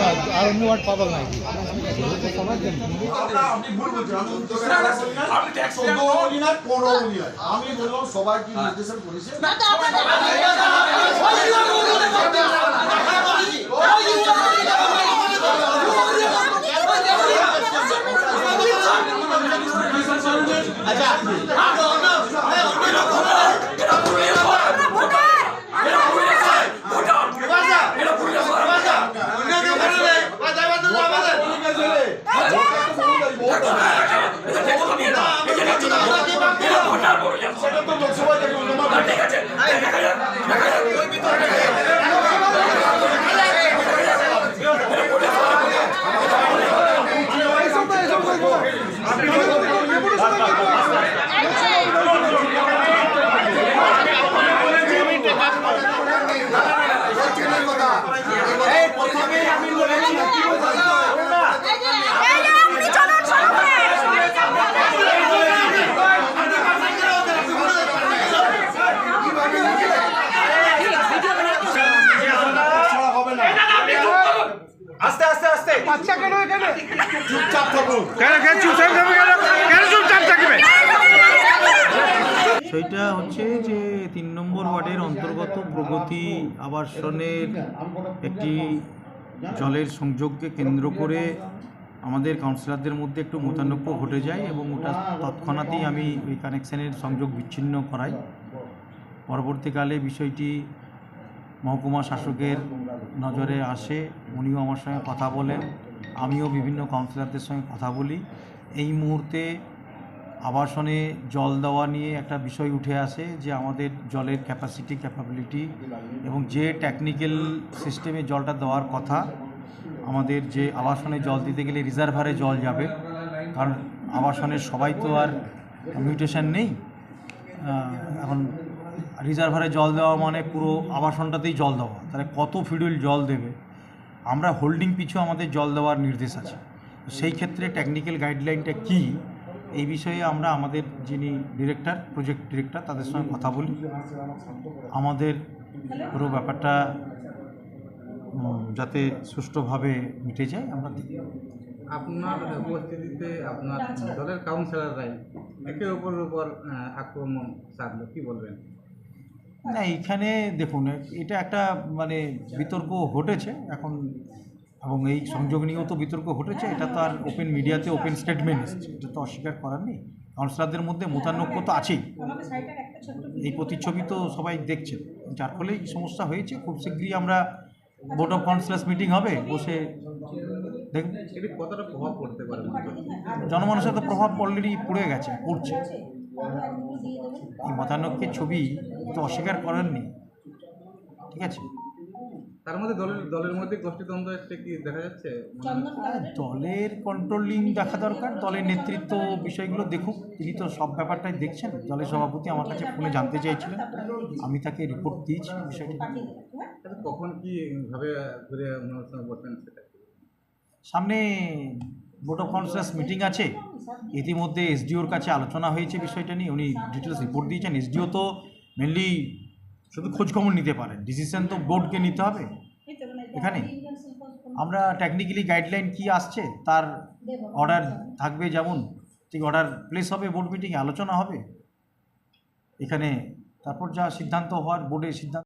আর- অন্য ওয়ার্ড পাবো না আমি বললাম সবাই কি নির্দেশন সেটা তো লোকসভায় দেখুন তোমার এই যে আপনি চলুন চলুন ছাড়া হবে না আস্তে চুপচাপ থাকুন সেইটা হচ্ছে যে তিন নম্বর ওয়ার্ডের অন্তর্গত প্রগতি আবাসনের একটি জলের সংযোগকে কেন্দ্র করে আমাদের কাউন্সিলরদের মধ্যে একটু মতানৈক্য ঘটে যায় এবং ওটা তৎক্ষণাৎই আমি ওই কানেকশানের সংযোগ বিচ্ছিন্ন করাই। পরবর্তীকালে বিষয়টি মহকুমা শাসকের নজরে আসে, উনিও আমার সঙ্গে কথা বলেন, আমিও বিভিন্ন কাউন্সিলরদের সঙ্গে কথা বলি। এই মুহূর্তে আবাসনে জল দেওয়া নিয়ে একটা বিষয় উঠে আসে যে আমাদের জলের ক্যাপাসিটি ক্যাপাবিলিটি এবং যে টেকনিক্যাল সিস্টেমে জলটা দেওয়ার কথা, আমাদের যে আবাসনে জল দিতে গেলে রিজার্ভারে জল যাবে। কারণ আবাসনের সবাই তো আর মিউটেশন নেই। এখন রিজার্ভারে জল দেওয়া মানে পুরো আবাসনটাতেই জল দেওয়া। তাহলে কত ফিডুল জল দেবে? আমরা হোল্ডিং পিছু আমাদের জল দেওয়ার নির্দেশ আছে। সেই ক্ষেত্রে টেকনিক্যাল গাইডলাইনটা কী? এই বিষয়ে আমরা আমাদের যিনি ডিরেক্টর প্রজেক্ট ডিরেক্টর তাদের সঙ্গে কথা বলি। আমাদের পুরো ব্যাপারটা যাতে সুষ্ঠুভাবে মিটে যায়, আমরা আপনার উপস্থিতিতে আপনার দলের কাউন্সিলররাই একে অপরের উপর আক্রমণ সাধলো কি বলবেন? না এইখানে দেখুন এটা একটা মানে বিতর্ক ঘটেছে এখন এবং এই সংযোগ নিয়েও তো বিতর্ক ঘটেছে এটা তো আর ওপেন মিডিয়াতে ওপেন স্টেটমেন্ট এসেছে এটা তো অস্বীকার করার নেই। কাউন্সিলরদের মধ্যে মতানৈক্য তো আছেই। এই প্রতিচ্ছবি তো সবাই দেখছে যার ফলে এই সমস্যা হয়েছে। খুব শীঘ্রই আমরা বোর্ড অফ কাউন্সিলার্স মিটিং হবে বসে দেখব। এটি কতটা প্রভাব পড়তে পারে? জনমানুষের তো প্রভাব অলরেডি পড়ে গেছে পড়ছে। এই মতানৈক্যের ছবি তো অস্বীকার করেননি। ঠিক আছে? তার মধ্যে দলের দলের মধ্যে গোষ্ঠীদ্বন্দ্ব একটা কি দেখা যাচ্ছে? দলের কন্ট্রোলিং দেখা দরকার দলের নেতৃত্ব বিষয়গুলো দেখুক। তিনি তো সব ব্যাপারটাই দেখছেন। দলের সভাপতি আমার কাছে ফোনে জানতে চাইছিলেন। আমি তাকে রিপোর্ট দিয়েছি বিষয়টি। কখন কি ভাবে ঘুরে বসবেন সেটা? সামনে বোর্ড অফ কাউন্সিলার্স মিটিং আছে। ইতিমধ্যে এসডিওর কাছে আলোচনা হয়েছে বিষয়টা নিয়ে। উনি ডিটেলস রিপোর্ট দিয়েছেন। এসডিও তো মেনলি শুধু খোঁজখবর নিতে পারেন। ডিসিশন তো বোর্ডকে নিতে হবে। এখানে আমরা টেকনিক্যালি গাইডলাইন কি আসছে তার অর্ডার থাকবে যেমন। ঠিক অর্ডার প্লেস হবে বোর্ড মিটিংয়ে আলোচনা হবে। এখানে তারপর যা সিদ্ধান্ত হওয়ার বোর্ডের সিদ্ধান্ত